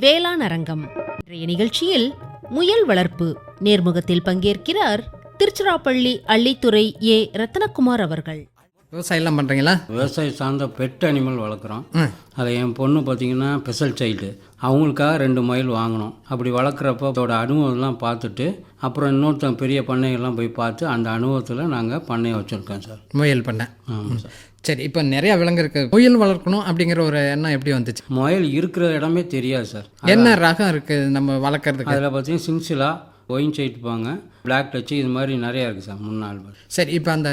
வேளாண் அரங்கம். இன்றைய நிகழ்ச்சியில் முயல் வளர்ப்பு நேர்முகத்தில் பங்கேற்கிறார் திருச்சிராப்பள்ளி அள்ளித்துறை ஏ ரத்னகுமார் அவர்கள். விவசாயம்லாம் பண்ணுறீங்களா விவசாயம் சார்ந்த பெட் அனிமல் வளர்க்குறோம். ம். அதில் என் பொண்ணு பார்த்தீங்கன்னா ஸ்பெஷல் சைல்டு அவங்களுக்காக ரெண்டு மயில் வாங்கினோம் அப்படி வளர்க்குறப்ப அதோட அனுபவம்லாம் பார்த்துட்டு அப்புறம் இன்னொருத்தங்க பெரிய பண்ணைகள்லாம் போய் பார்த்து அந்த அனுபவத்தில் நாங்கள் பண்ணையை வச்சுருக்கோம் சார். முயல் பண்ண. ஆமாம் சார். சரி இப்போ நிறையா விலங்கு இருக்கு. முயல் வளர்க்கணும் அப்படிங்கிற ஒரு எண்ணம் எப்படி வந்துச்சு? முயல் இருக்கிற இடமே தெரியாது சார். என்ன ரகம் இருக்குது நம்ம வளர்க்குறதுக்கு? அதில் பார்த்தீங்கன்னா சின்சிலா ஒயின் சைட்டுப்பாங்க பிளாக் டச்சு இது மாதிரி நிறையா இருக்குது சார் முன்னாள் சரி இப்போ அந்த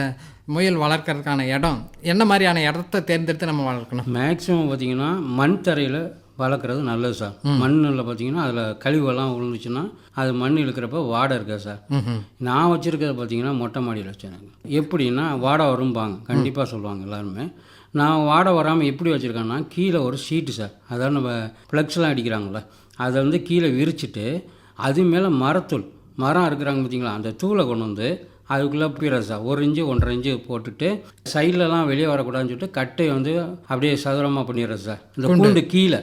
முயல் வளர்க்கறதுக்கான இடம். என்ன மாதிரியான இடத்த தேர்ந்தெடுத்து நம்ம வளர்க்கணும்? மேக்ஸிமம் பார்த்தீங்கன்னா மண் தரையில் வளர்க்குறது நல்லது சார். மண்ணில் பார்த்தீங்கன்னா அதில் கழிவெல்லாம் விழுந்துச்சுன்னா அது மண் இழுக்கிறப்ப வாடை இருக்கா சார். நான் வச்சுருக்கிறது பார்த்தீங்கன்னா மொட்டை மாடியில் வச்சுருக்கேன். எப்படின்னா வாடை வரும்பாங்க. கண்டிப்பாக சொல்லுவாங்க எல்லாருமே. நான் வாடை வராமல் எப்படி வச்சுருக்கேன்னா கீழே ஒரு ஷீட்டு சார். அதாவது நம்ம ஃப்ளெக்ஸ்லாம் அடிக்கிறாங்களே அதை வந்து கீழே விரிச்சிட்டு அது மேலே மரத்தூள் மரம் இருக்கிறாங்க பார்த்தீங்களா அந்த தூளை கொண்டு வந்து அதுக்குள்ளே பீரை சார். ஒரு இன்ச்சு ஒன்றரை இன்ச்சு போட்டுட்டு சைட்லலாம் வெளியே வரக்கூடாதுன்னு சொல்லிட்டு கட்டையை வந்து அப்படியே சதுரமாக பண்ணிடுறது சார். இந்த கூண்டு. கீழே.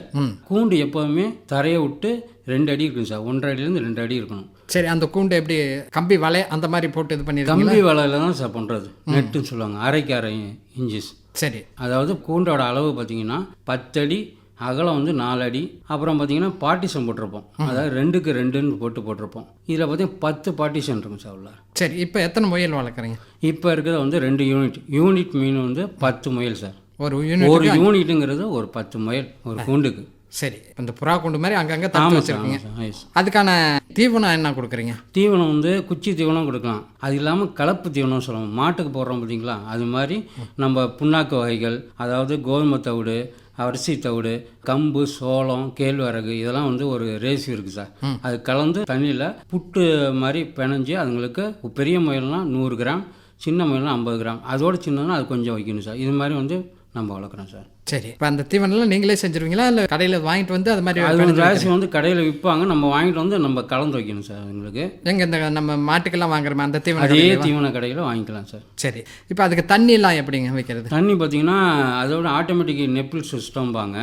கூண்டு எப்போதுமே தரையை விட்டு ரெண்டு அடி இருக்கும் சார். ஒன்றரை அடியிலேருந்து ரெண்டு அடி இருக்கணும். சரி அந்த கூண்டு எப்படி கம்பி வலை அந்த மாதிரி போட்டு இது பண்ணிருக்கீங்களா கம்பி வலையில் தான் சார் பண்ணுறது நெட்டுன்னு சொல்லுவாங்க. அரைக்கு அரை இன்ச்சஸ். சரி. அதாவது கூண்டோட அளவு பார்த்தீங்கன்னா பத்தடி அகலம் வந்து நாலு அடி. அப்புறம் பார்த்தீங்கன்னா பார்ட்டிஷன் போட்டிருப்போம். அதாவது ரெண்டுக்கு ரெண்டுன்னு போட்டு போட்டிருப்போம். இதில் பார்த்தீங்கன்னா பத்து பார்ட்டிஷன் இருக்கும் சார் உள்ள சரி இப்போ எத்தனை முயல் வளர்க்குறீங்க? இப்போ இருக்கிறது வந்து ரெண்டு யூனிட் யூனிட் மீன் வந்து பத்து முயல் சார். ஒரு யூனிட் ஒரு யூனிட்டுங்கிறது ஒரு பத்து முயல் ஒரு கூண்டுக்கு. சரி இந்த புறா கூண்டு மாதிரி அங்கங்கே சார் வச்சுருக்கீங்க. அதுக்கான தீவனம் என்ன கொடுக்குறீங்க? தீவனம் வந்து குச்சி தீவனம் கொடுக்கலாம். அது இல்லாமல் கலப்பு தீவனம் சொல்லுவோம். மாட்டுக்கு போடுறோம் பார்த்தீங்களா அது மாதிரி நம்ம புண்ணாக்கு வகைகள் அதாவது கோதுமை தவிடு அரிசி தவிடு கம்பு சோளம் கேழ்வரகு இதெல்லாம் வந்து ஒரு ரேசி இருக்குது சார். அது கலந்து தண்ணியில் புட்டு மாதிரி பிணைஞ்சு அதுங்களுக்கு பெரிய முயல்னால் நூறு கிராம் சின்ன முயல்னா ஐம்பது கிராம். அதோட சின்னதுனா அது கொஞ்சம் வைக்கணும் சார். இது மாதிரி வந்து நம்ம வளர்க்குறோம் சார். சரி இப்போ அந்த தீவனம்லாம் நீங்களே செஞ்சுருவீங்களா? இல்லை கடையில் வாங்கிட்டு வந்து அது மாதிரி அது ஒரு ராசி வந்து கடையில் விற்பாங்க நம்ம வாங்கிட்டு வந்து நம்ம கலந்து வைக்கணும் சார் அதுங்களுக்கு எங்க இந்த நம்ம மாட்டுக்கெல்லாம் வாங்குறோமே அந்த தீவனம் அதே? தீவன கடையில் வாங்கிக்கலாம் சார். சரி இப்போ அதுக்கு தண்ணிலாம் எப்படிங்க வைக்கிறது? தண்ணி பார்த்தீங்கன்னா அதோட ஆட்டோமேட்டிக் நெப்பிள் சிஸ்டம்பாங்க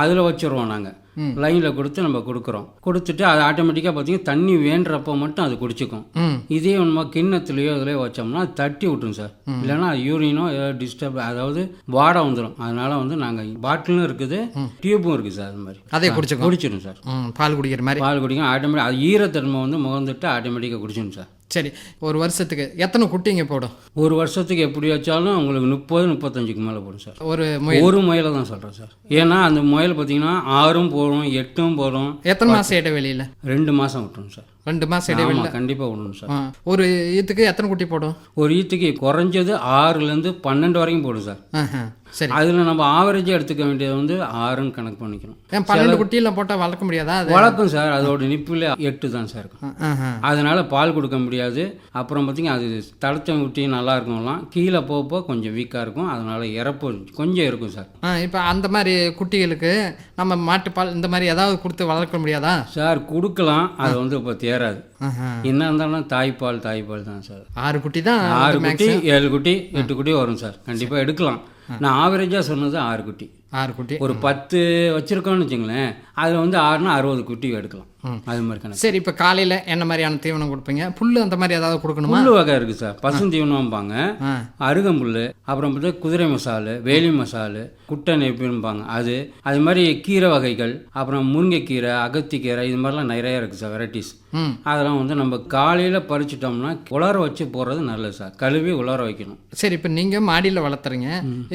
அதில் வச்சுருவோம் நாங்கள் லைனில் கொடுத்து நம்ம கொடுக்குறோம். கொடுத்துட்டு அது ஆட்டோமேட்டிக்காக பார்த்தீங்கன்னா தண்ணி வேண்டுறப்போ மட்டும் அது குடிச்சிக்கும். இதே நம்ம கிண்ணத்துலேயோ இதுலேயோ வச்சோம்னா அது தட்டி விட்டுரும் சார். இல்லைன்னா யூரினோ ஏதோ டிஸ்டர்ப் அதாவது வாடை வந்துடும் அதனால வந்து நாங்கள் பாட்டிலும் இருக்குது டியூப்பும் இருக்குது சார் அது மாதிரி. அதே குடிச்சுக்கும். குடிச்சிடும் சார். பால் குடிக்கிற மாதிரி. பால் குடிக்கும். ஆட்டோமேட்டிக் அது ஈரத்தன்மை வந்து முகந்துட்டு ஆட்டோமேட்டிக்காக குடிச்சிடும் சார். சரி ஒரு வருஷத்துக்கு எத்தனை குட்டிங்க போடும்? ஒரு வருஷத்துக்கு எப்படி வச்சாலும் உங்களுக்கு முப்பது முப்பத்தஞ்சுக்கு மேலே போடும் சார். ஒரு முயல். ஒரு முயலை தான் சொல்கிறேன் சார். ஏன்னா அந்த முயல் பார்த்தீங்கன்னா ஆறும் போடும் எட்டும் போடும். எத்தனை மாதம் இடைவெளியில்? ரெண்டு மாதம் விட்டுரும் சார். ரெண்டு மாதம் இடைவெளி கண்டிப்பாக விடணும் சார். ஒரு ஈத்துக்கு எத்தனை குட்டி போடும்? ஒரு ஈத்துக்கு குறைஞ்சது ஆறுலேருந்து பன்னெண்டு வரைக்கும் போடும் சார். சரி. அதில் நம்ம ஆவரேஜாக எடுத்துக்க வேண்டியது வந்து ஆறுன்னு கணக்கு பண்ணிக்கணும். ஏன் பன்னெண்டு குட்டியெல்லாம் போட்டால் வளர்க்க முடியாதா வளர்க்கும் சார். அதோட நிப்பில் எட்டு தான் சார் இருக்கும். அதனால் பால் கொடுக்க முடியாது. அப்புறம் பார்த்தீங்கன்னா அது தளத்தை விட்டி நல்லா இருக்கும்லாம் கீழே போக கொஞ்சம் வீக்காக இருக்கும். அதனால் இறப்பு கொஞ்சம் இருக்கும் சார். இப்போ அந்த மாதிரி குட்டிகளுக்கு நம்ம மாட்டுப்பால் இந்த மாதிரி ஏதாவது கொடுத்து வளர்க்க முடியாதா? சார் கொடுக்கலாம். அது வந்து இப்போ ஆஹா. என்ன இருந்தாலும் தாய்ப்பால் தாய்ப்பால் தான் சார். ஆறு குட்டி தான் ஆறு குட்டி ஏழு குட்டி எட்டு குட்டி வரும் சார். கண்டிப்பாக எடுக்கலாம். நான் ஆவரேஜாக சொன்னது ஆறு குட்டி. ஆறு குட்டி. ஒரு பத்து வச்சுருக்கோம்னு வச்சுங்களேன் அதில் வந்து ஆறுனா அறுபது குட்டி எடுக்கலாம். அது மாதிரி கணக்கு. சரி இப்போ காலையில் என்ன மாதிரியான தீவனம் கொடுப்பீங்க? புல் அந்த மாதிரி ஏதாவது கொடுக்கணுமா? புல்லு வகை இருக்குது சார். பசுந்தீவனம்பாங்க அருகம்புல் அப்புறம் பார்த்தா குதிரை மசாலு வேலி மசாலு குட்டை நெப்பின்பாங்க அது அது மாதிரி கீரை வகைகள் அப்புறம் முருங்கைக்கீரை அகத்திக்கீரை இது மாதிரிலாம் நிறைய இருக்குது சார் வெரைட்டிஸ் அதெல்லாம் வந்து நம்ம காலையில் பறிச்சிட்டோம்னா உலர வச்சு போடுறது நல்லது சார். கழுவி உலர வைக்கணும். சரி இப்போ நீங்கள் மாடியில் வளர்த்துறீங்க.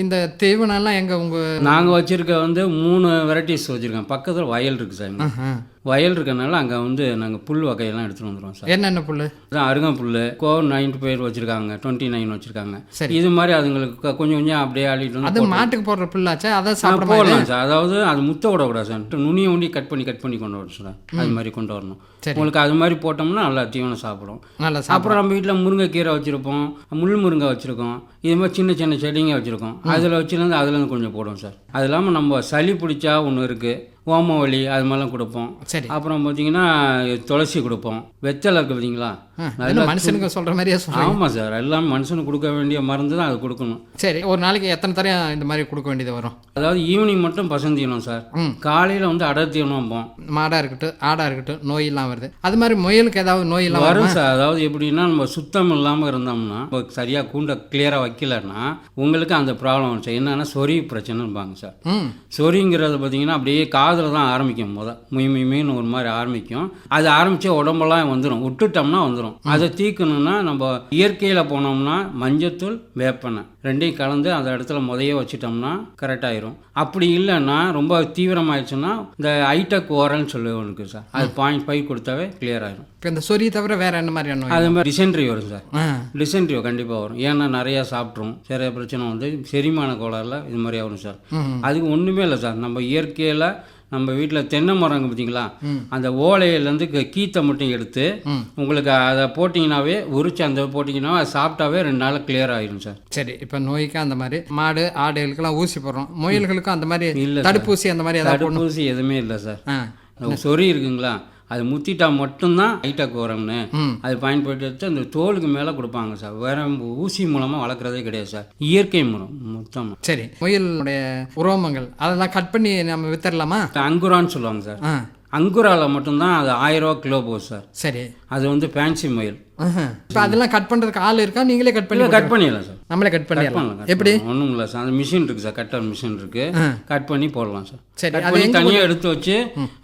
இந்த தீவனம்லாம் எங்கே உங்கள் நாங்கள் வச்சுருக்க வந்து மூணு வெரைட்டிஸ் வச்சுருக்கோம் பக்கத்தில் வயல் இருக்குது சார் எங்களுக்கு. வயல் இருக்கனால அங்கே வந்து நாங்கள் புல் வகையெல்லாம் எடுத்துகிட்டு வந்துடுவோம் சார். என்னென்ன புல்? அதான் அருகம்புல் கோ நைன்டி பேர் வச்சுருக்காங்க டுவெண்ட்டி நைன் வச்சுருக்காங்க. சரி. இது மாதிரி அதுங்களுக்கு கொஞ்சம் கொஞ்சம் அப்படியே ஆடிட்டு வந்து அது மாட்டுக்கு போடுற புல்லாச்சா? அதை சாப்பிட போடலாம் சார். அதாவது அது முத்த விடக்கூடாது சார். நுனியை உண்டி கட் பண்ணி கட் பண்ணி கொண்டு வரணும் சார். அது மாதிரி கொண்டு வரணும். உங்களுக்கு அது மாதிரி போட்டோம்னா நல்லா தீவனம் சாப்பிடும். நல்லா அப்புறம் நம்ம வீட்டில் முருங்கைக்கீரை வச்சுருப்போம் முள் முருங்கை வச்சுருக்கோம் இது மாதிரி சின்ன சின்ன செடிங்க வச்சுருக்கோம். அதில் வச்சுருந்து அதுலேருந்து கொஞ்சம் போடுவோம் சார். அது இல்லாமல் நம்ம சளி பிடிச்சா ஒன்று இருக்குது ஓம வலி அது மாதிரிலாம் கொடுப்போம். சரி. அப்புறம் பார்த்தீங்கன்னா துளசி கொடுப்போம். வெத்தலை இருக்குது பார்த்தீங்களா மனுஷனுக்கு சொல்ற மாதிரியே ஆமாம் சார் எல்லாம் மனுஷனுக்கு கொடுக்க வேண்டிய மருந்து தான் அது கொடுக்கணும். சரி ஒரு நாளைக்கு எத்தனை தரம் இந்த மாதிரி கொடுக்க வேண்டியது வரும்? அதாவது ஈவினிங் மட்டும் பசந்தீனம் சார். காலையில் வந்து அடர் தீவனம் வைப்போம் மாடா இருக்கட்டும் ஆடா இருக்கட்டும் நோய் எல்லாம் வருது. அது மாதிரி முயலுக்கு ஏதாவது நோய் எல்லாம் வருமா சார். அதாவது எப்படின்னா நம்ம சுத்தம் இல்லாமல் இருந்தோம்னா இப்போ சரியாக கூண்டை கிளியராக வைக்கலன்னா உங்களுக்கு அந்த ப்ராப்ளம் வரும் என்னன்னா சொறி பிரச்சனைப்பாங்க சார். சொறிங்கிறது பார்த்தீங்கன்னா அப்படியே காதில் தான் ஆரம்பிக்கும் முத. முய் முய் முய்னு ஒரு மாதிரி ஆரம்பிக்கும். அது ஆரம்பித்து உடம்பெல்லாம் வந்துடும் விட்டுட்டோம்னா வந்துடும் அதை தீக்கணும்னா நம்ம இயற்கையில் போனோம்னா மஞ்சத்தூள் வேப்பெண்ணெய். ரெண்டையும் கலந்து அந்த இடத்துல முதைய வச்சிட்டோம்னா கரெக்டாயிரும் அப்படி இல்லைன்னா ரொம்ப தீவிரமாயிடுச்சுன்னா இந்த ஐடெக் ஓரல்னு சொல்லி ஒன்று இருக்குது சார். அது பாயிண்ட் ஃபைவ் கொடுத்தாவே கிளியர் ஆயிரும். இப்போ இந்த சொறி தவிர வேற என்ன நோய் அது மாதிரி டிசென்ட்ரி வரும் சார். டிசென்ட்ரி கண்டிப்பாக வரும். ஏன்னா நிறையா சாப்பிட்ரும் சில பிரச்சனை வந்து செரிமான கோளாறுல இது மாதிரி வரும் சார். அதுக்கு ஒன்றுமே இல்லை சார். நம்ம இயற்கையில் நம்ம வீட்டில் தென்னை மரங்க பார்த்தீங்களா அந்த ஓலையிலேருந்து கீத்தை மட்டும் எடுத்து. உங்களுக்கு அதை போட்டிங்கனாவே உரிச்சு அந்த போட்டிங்கன்னா அதை சாப்பிட்டாவே ரெண்டு நாள் கிளியர் ஆயிரும் சார். சரி இப்போ நோய்க்கு அந்த மாதிரி மாடு ஆடுகளுக்கெல்லாம் ஊசி போடுறோம். முயல்களுக்கும் அந்த மாதிரி இல்ல. தடுப்பூசி அந்த மாதிரி தடுப்பூசி எதுவுமே இல்லை சார். சொறி இருக்குங்களா? அது முத்திட்டா மட்டும்தான் ஹைட்டாக் வரம்னு ம். அது பயன்படுத்தி அந்த தோலுக்கு மேலே கொடுப்பாங்க சார். வேற ஊசி மூலமாக வளர்க்குறதே கிடையாது சார். இயற்கை முறம் மொத்தமாக சரி முயலுடைய உரோமங்கள் அதெல்லாம் கட் பண்ணி நம்ம வித்தரலாமா? அங்குரான்னு சொல்லுவாங்க சார். ஆ அங்குரால மட்டும்தான் அது ஆயிரம் ரூபா கிலோ போகுது சார். சரி. அது வந்து ஃபேன்சி முயல். இப்போ அதெல்லாம் கட் பண்ணுறதுக்கு ஆள் இருக்கா? நீங்களே கட் பண்ணி கட் பண்ணிடலாம் சார். நம்மளே கட் பண்ணிடலாம். எப்படி? ஒன்றும் இல்லை சார். அந்த மிஷின் இருக்குது சார் கட்டர் மிஷின் இருக்குது ஆ. கட் பண்ணி போடலாம் சார். சரி அது தனியாக எடுத்து வச்சு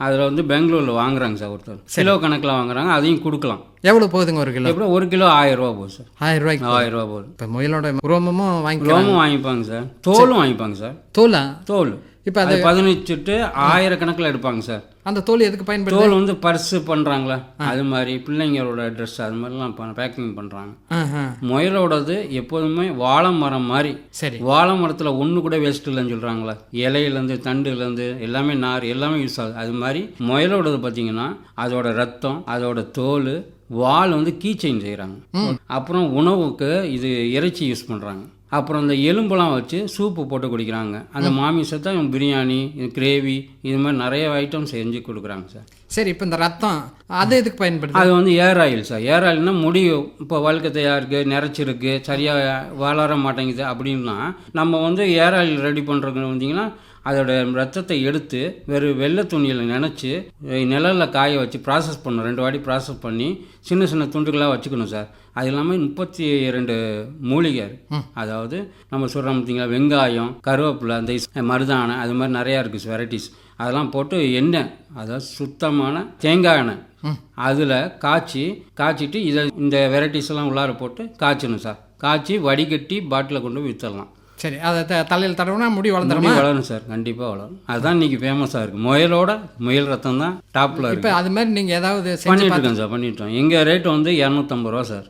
அதில் வந்து பெங்களூரில் வாங்குறாங்க சார் ஒருத்தர். கிலோ கணக்கில் வாங்குறாங்க. அதையும் கொடுக்கலாம். எவ்வளோ போகுதுங்க ஒரு கிலோ? எப்படியும் ஒரு கிலோ ஆயிரம் ரூபா போகுது சார். ஆயிரம் ரூபாய்க்கு ஆயிரம் ரூபா போகுது. இப்போ முயலோட உரோமமும் வாங்கிக்கலாம் ரோமும் வாங்கிப்பாங்க சார். தோலும் வாங்கிப்பாங்க சார். தோலா? தோல். இப்போ அது பதினெட்டு ஆயிரக்கணக்கில் எடுப்பாங்க சார். அந்த தோல் எதுக்கு பயன்படுது? தோல் வந்து பர்ஸு பண்ணுறாங்களா அது மாதிரி பிள்ளைங்களோட ட்ரெஸ் அது மாதிரிலாம் பேக்கிங் பண்ணுறாங்க முயலோடது எப்போதுமே வாழை மரம் மாதிரி. சரி. வாழை மரத்தில் ஒன்று கூட வேஸ்ட் இல்லைன்னு சொல்கிறாங்களா இலையிலேருந்து தண்டுலேருந்து எல்லாமே நார் எல்லாமே யூஸ் ஆகுது. அது மாதிரி முயலோடது பார்த்தீங்கன்னா அதோட ரத்தம் அதோட தோல் வால் வந்து கீச்சைன் செய்கிறாங்க அப்புறம் உணவுக்கு இது இறைச்சி யூஸ் பண்ணுறாங்க அப்புறம் இந்த எலும்பெல்லாம் வச்சு சூப்பு போட்டு குடிக்கிறாங்க. அந்த மாமிசத்தை பிரியாணி கிரேவி இது மாதிரி நிறைய ஐட்டம் செஞ்சு கொடுக்குறாங்க சார். சரி இப்போ இந்த ரத்தம் அது எதுக்கு பயன்படுது? அது வந்து ஏர் ஆயில் சார். ஏர் ஆயில்னா முடி இப்போ வழுக்கத்தையாக இருக்குது நிறச்சிருக்கு சரியாக வளர மாட்டேங்குது அப்படின்னா நம்ம வந்து ஏர் ஆயில் ரெடி பண்ணுறதுக்கு வந்தீங்கன்னா அதோட ரத்தத்தை எடுத்து வெறும் வெள்ளை துணியில் நினச்சி நிழலில் காய வச்சு ப்ராசஸ் பண்ணணும். ரெண்டு வாட்டி ப்ராசஸ் பண்ணி சின்ன சின்ன துண்டுகளாக வச்சுக்கணும் சார். அது இல்லாமல் முப்பத்தி ரெண்டு மூலிகை. அதாவது நம்ம சொல்கிறோம் பார்த்தீங்களா வெங்காயம் கருவேப்பிலை அந்த மருதாணை அது மாதிரி நிறையா இருக்குது வெரைட்டிஸ் அதெல்லாம் போட்டு எண்ணெய் அதாவது சுத்தமான தேங்காய் எண்ணெய். அதில் காய்ச்சி காய்ச்சிட்டு இதை இந்த வெரைட்டிஸ் எல்லாம் உள்ளார போட்டு காய்ச்சணும் சார். காய்ச்சி வடிகட்டி பாட்டிலில் கொண்டு போய் விற்றுடலாம் சரி அதை த- தலையில் தடவுனா முடி வளர்ந்துருமா? முடி வளரும் சார் கண்டிப்பாக வளரும். அதுதான் இன்னைக்கு ஃபேமஸாக இருக்குது முயலோட முயல் ரத்தம் தான் டாப்பில் இப்போ இருக்குது அது மாதிரி நீங்கள் ஏதாவது பண்ணிட்டு இருக்கோம் சார் பண்ணிட்டோம் எங்கள் ரேட் வந்து இரநூத்தம்பது ரூபா சார்.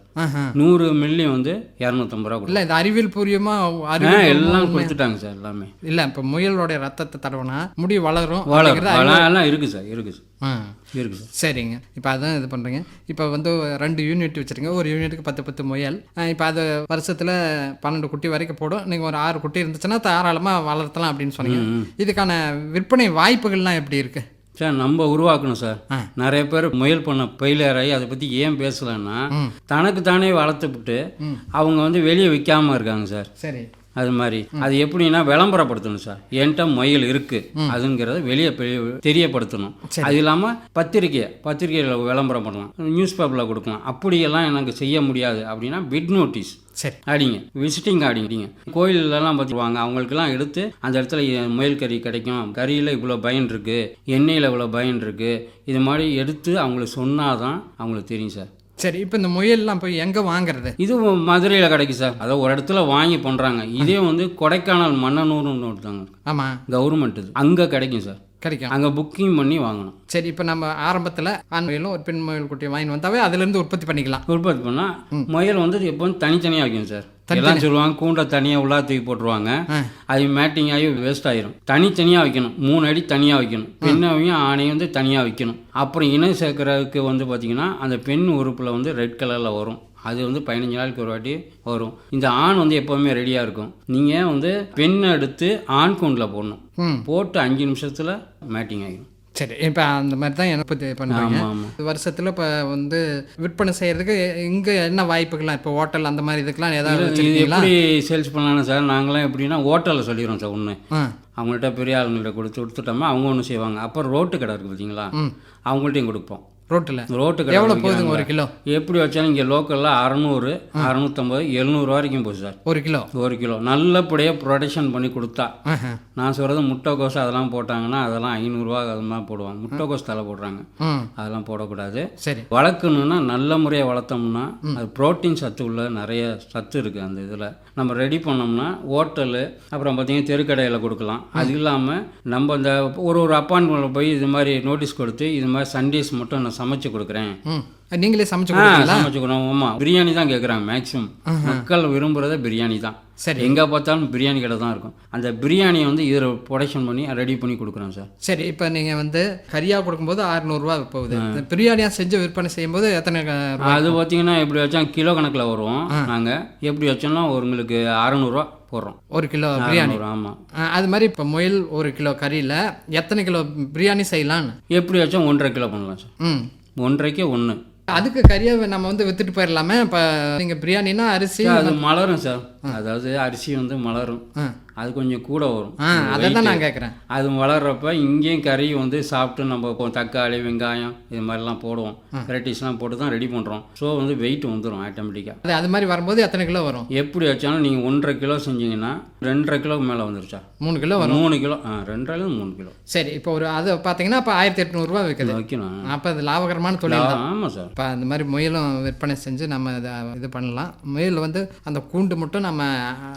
நூறு மில்லி வந்து இரநூத்தம்பது ரூபா இல்லை இது அறிவியல் பூர்வமா ஆ அறிவியல் எல்லாம் கொடுத்துட்டாங்க சார் எல்லாமே. இல்லை இப்போ முயலோட ரத்தத்தை தடவுனா முடி வளரும் வளரும். எல்லாம் இருக்குது சார் இருக்குது சார். இருக்குது சார். சரிங்க. இப்போ அதான் இது பண்ணுறீங்க இப்போ வந்து ரெண்டு யூனிட் வச்சுருங்க ஒரு யூனிட்டுக்கு பத்து பத்து முயல். இப்போ அது வருஷத்தில் பன்னெண்டு குட்டி வரைக்கும் போடும். நீங்கள் ஒரு ஆறு குட்டி இருந்துச்சுன்னா தாராளமாக வளர்த்தலாம் அப்படின்னு சொன்னீங்க. இதுக்கான விற்பனை வாய்ப்புகள்லாம் எப்படி இருக்குது சார் நம்ம உருவாக்கணும் சார். நிறைய பேர் முயல் பண்ண பயிலேறாயி அதை பற்றி ஏன் பேசலைன்னா. தனக்கு தானே வளர்த்துவிட்டு அவங்க வந்து வெளியே விற்காம இருக்காங்க சார் சரி அது மாதிரி. அது எப்படின்னா விளம்பரப்படுத்தணும் சார். என்கிட்ட முயல் இருக்கு. அதுங்கிறத வெளியே பெரிய- தெரியப்படுத்தணும். அது இல்லாமல் பத்திரிக்கை பத்திரிக்கையில் விளம்பரம் பண்ணலாம். நியூஸ் பேப்பரில் கொடுக்கலாம். அப்படியெல்லாம் எனக்கு செய்ய முடியாது அப்படின்னா பிட் நோட்டீஸ். சரி. அடிங்க. விசிட்டிங் அடிங்க கோயிலெல்லாம் பார்த்துருவாங்க. அவங்களுக்கெல்லாம் எடுத்து அந்த இடத்துல முயல் கறி கிடைக்கும். கறியில் இவ்வளோ பயன் இருக்குது எண்ணெயில் இவ்வளோ பயன் இருக்குது இது மாதிரி எடுத்து அவங்களுக்கு சொன்னாதான் அவங்களுக்கு தெரியும் சார். சரி இப்போ இந்த முயல்லாம் போய் எங்கே வாங்குறது? இது மதுரையில் கிடைக்கும் சார். அதை ஒரு இடத்துல வாங்கி பண்ணுறாங்க இதே வந்து கொடைக்கானல் மன்னனூர்னு ஒருத்தாங்க ஆமாம் கவர்மெண்ட் இது. அங்கே கிடைக்கும் சார். கிடைக்கும். அங்கே புக்கிங் பண்ணி வாங்கணும். சரி இப்போ நம்ம ஆரம்பத்தில் ஆண் முயலும் ஒரு பெண் முயல் குட்டியை வாங்கி வந்தாவே அதுலேருந்து உற்பத்தி பண்ணிக்கலாம். உற்பத்தி பண்ணால் முயல் வந்து எப்போதும் தனித்தனியாக வைக்கும் சார். எல்லாம் சொல்லுவாங்க கூண்டை தனியாக உள்ளா தூக்கி போட்டுருவாங்க. அது மேட்டிங் ஆகி வேஸ்ட் ஆயிரும். தனித்தனியாக வைக்கணும். மூணு அடி தனியாக வைக்கணும். பெண்ணையும் ஆணையும் வந்து தனியாக வைக்கணும். அப்புறம் இணை சேர்க்கறதுக்கு வந்து பார்த்தீங்கன்னா அந்த பெண் உறுப்பில் வந்து ரெட் கலரில் வரும். அது வந்து பதினஞ்சு நாளைக்கு ஒரு வாட்டி வரும். இந்த ஆண் வந்து எப்போவுமே ரெடியாக இருக்கும். நீங்கள் வந்து பெண்ணை எடுத்து ஆண் கூண்டில் போடணும். போட்டு அஞ்சு நிமிஷத்தில் மேட்டிங் ஆகிடும் சரி இப்போ அந்த மாதிரி தான் எனக்கு இது ஆமாம் வருஷத்தில் இப்போ வந்து விற்பனை செய்கிறதுக்கு இங்கே என்ன வாய்ப்புகள்லாம்? இப்போ ஹோட்டல் அந்த மாதிரி இதுக்கெல்லாம் ஏதாவது எப்படி சேல்ஸ் பண்ணலாம்னு சார் நாங்களாம் எப்படின்னா ஹோட்டலில் சொல்லிடுறோம் சார் ஒன்று அவங்கள்ட்ட பெரிய ஆளுங்கள்ட்ட கொடுத்து கொடுத்துட்டோமா அவங்க ஒன்று செய்வாங்க. அப்புறம் ரோட்டு கடை இருக்குது பார்த்தீங்களா அவங்கள்ட்டையும் கொடுப்போம். ரோட்டில். ரோட்டு கடை எவ்வளோ. போகுதுங்க ஒரு கிலோ? எப்படி வச்சாலும் இங்கே லோக்கலில் அறநூறு அறநூற்றம்பது எழுநூறு வரைக்கும் போகுது சார். ஒரு கிலோ? ஒரு கிலோ. நல்லபடியாக ப்ரொடக்ஷன் பண்ணி கொடுத்தா. நான் சொல்கிறது முட்டைக்கோஸ் அதெல்லாம் போட்டாங்கன்னா அதெல்லாம் ஐநூறுரூவா அதெல்லாம் போடுவாங்க. முட்டைக்கோஸ் தலை போடுறாங்க. அதெல்லாம் போடக்கூடாது. சரி. வளர்க்கணுன்னா நல்ல முறையாக வளர்த்தோம்னா அது புரோட்டீன் சத்து உள்ள நிறைய சத்து இருக்குது அந்த இதில். நம்ம ரெடி பண்ணோம்னா ஹோட்டலு அப்புறம் பார்த்தீங்கன்னா தெருக்கடையில் கொடுக்கலாம். அது இல்லாமல் நம்ம இந்த ஒரு ஒரு அப்பாயின்மெண்ட்டில் போய் இது மாதிரி நோட்டீஸ் கொடுத்து இது மாதிரி சண்டேஸ் மட்டும் நான் சமைச்சு கொடுக்குறேன். நீங்களே சமைச்சு ஆ கொடுப்பீங்களா? சமைச்சு கொடுவோம் ஆமாம் பிரியாணி தான் கேட்குறாங்க மேக்ஸிமம் மக்கள் விரும்புகிறத பிரியாணி தான். சரி. எங்கே பார்த்தாலும் பிரியாணி கடை தான் இருக்கும். அந்த பிரியாணியை வந்து இதில் ப்ரொடக்ஷன் பண்ணி ரெடி பண்ணி கொடுக்குறோம் சார் சரி இப்போ நீங்கள் வந்து கறியாக கொடுக்கும்போது அறுநூறுவா போகுது பிரியாணியாக செஞ்சு விற்பனை செய்யும்போது எத்தனை? அது பார்த்தீங்கன்னா எப்படி வச்சா கிலோ கணக்கில் வரும் நாங்கள் எப்படி வச்சோம்னா உங்களுக்கு அறநூறுவா போடுறோம். ஒரு கிலோ பிரியாணி. ஆமாம் அது மாதிரி இப்போ முயல் ஒரு கிலோ கறியில் எத்தனை கிலோ பிரியாணி செய்யலான்னு எப்படி வச்சா ஒன்றரை கிலோ பண்ணலாம் சார் ம். ஒன்றரைக்கு ஒன்று அதுக்கு கறியை நம்ம வந்து வித்துட்டு போயிடலாமே. இப்போ நீங்கள் பிரியாணினா அரிசி அது மலரும் சார். அதாவது அரிசி வந்து மலரும். அது கொஞ்சம் கூட வரும். அதை தான் நான் கேட்குறேன். அது வளர்றப்ப இங்கேயும் கறி வந்து சாப்பிட்டு நம்ம தக்காளி வெங்காயம் இது மாதிரிலாம் போடுவோம். வெரைட்டிஸ்லாம் போட்டு தான் ரெடி பண்ணுறோம் ஸோ வந்து வெயிட் வந்துடும் ஆட்டோமேட்டிக்காக அது அது மாதிரி வரும்போது எத்தனை கிலோ வரும்? எப்படி வச்சாலும் நீங்கள் ஒன்றரை கிலோ செஞ்சீங்கன்னா ரெண்டரை கிலோ மேலே வந்துருச்சா? மூணு கிலோ வரும். மூணு கிலோ ஆ ரெண்டரைலேருந்து மூணு கிலோ. சரி இப்போ ஒரு அது பார்த்தீங்கன்னா இப்போ ஆயிரத்தி எட்நூறுரூவா விற்குது வைக்கணும். அப்போ அது லாபகரமான தொழில் ஆமாம் சார். இப்போ அந்த மாதிரி முயலும் விற்பனை செஞ்சு நம்ம இதை இது பண்ணலாம். முயல் வந்து அந்த கூண்டு மட்டும் நம்ம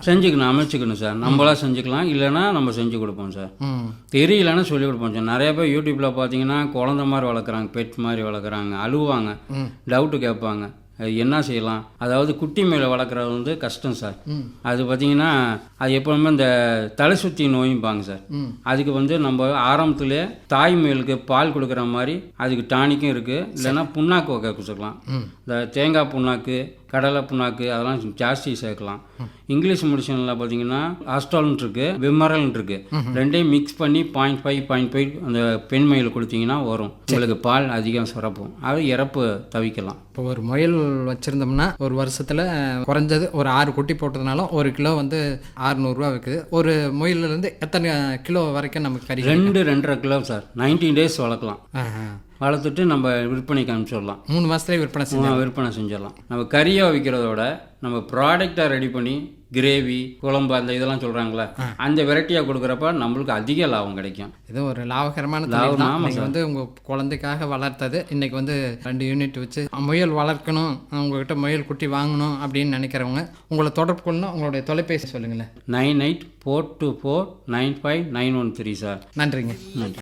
செஞ்சுக்கணும் அமைச்சுக்கணும் சார். நம்மளா செஞ்சுக்கலாம் இல்லைன்னா நம்ம செஞ்சு கொடுப்போம் சார். தெரியலன்னா சொல்லி கொடுப்போம் சார். நிறைய பேர் யூடியூப்பில் பார்த்தீங்கன்னா குழந்த மாதிரி வளர்க்குறாங்க பெட் மாதிரி வளர்க்குறாங்க அழுவாங்க டவுட்டு கேட்பாங்க. அது என்ன செய்யலாம்? அதாவது குட்டி மேலே வளர்க்குறது வந்து கஷ்டம் சார். அது பார்த்தீங்கன்னா அது எப்போவுமே இந்த தலை சுற்றி நோயும்பாங்க சார். அதுக்கு வந்து நம்ம ஆரம்பத்திலே தாய் மேலுக்கு பால் கொடுக்குற மாதிரி அதுக்கு டானிக்கும் இருக்குது இல்லைன்னா புண்ணாக்கு வகை கொடுத்துக்கலாம். இந்த தேங்காய் புண்ணாக்கு கடலை புண்ணாக்கு அதெல்லாம் ஜாஸ்தி சேர்க்கலாம். இங்கிலீஷ் மெடிசனில் பார்த்தீங்கன்னா ஆஸ்டால்னு இருக்கு விமரல்னு இருக்கு. ரெண்டையும் மிக்ஸ் பண்ணி பாயிண்ட் ஃபைவ் பாயிண்ட் ஃபைவ் அந்த பெண் மயில் கொடுத்தீங்கன்னா வரும். உங்களுக்கு பால் அதிகம் சுரப்பும். அது இறப்பு தவிக்கலாம். இப்போ ஒரு முயல் வச்சுருந்தோம்னா ஒரு வருஷத்தில் குறைஞ்சது ஒரு ஆறு குட்டி போட்டதுனாலும் ஒரு கிலோ வந்து அறுநூறுவா விற்குது ஒரு முயல்லேருந்து எத்தனை கிலோ வரைக்கும் நமக்கு கறி ரெண்டு ரெண்டரை கிலோ சார். நைன்டீன் டேஸ் வளர்க்கலாம். வளர்த்துட்டு நம்ம விற்பனைக்கு அனுப்பிச்சிடலாம். மூணு மாதத்துலேயே விற்பனை ஆ, விற்பனை செஞ்சிடலாம். நம்ம கறியாக விற்கிறதோட நம்ம ப்ராடக்டாக ரெடி பண்ணி கிரேவி குழம்பு அந்த இதெல்லாம் சொல்கிறாங்களே அந்த வெரைட்டியாக கொடுக்குறப்ப நம்மளுக்கு அதிக லாபம் கிடைக்கும். இது ஒரு லாபகரமான லாபம், வந்து உங்கள் குழந்தைக்காக வளர்த்தது. இன்னைக்கு வந்து ரெண்டு யூனிட் வச்சு முயல் வளர்க்கணும் உங்ககிட்ட முயல் குட்டி வாங்கணும் அப்படின்னு நினைக்கிறவங்க உங்களை தொடர்பு கொள்ளணும். உங்களுடைய தொலைபேசி சொல்லுங்களேன். Nine eight four two four nine five nine one three sir நன்றிங்க. நன்றி.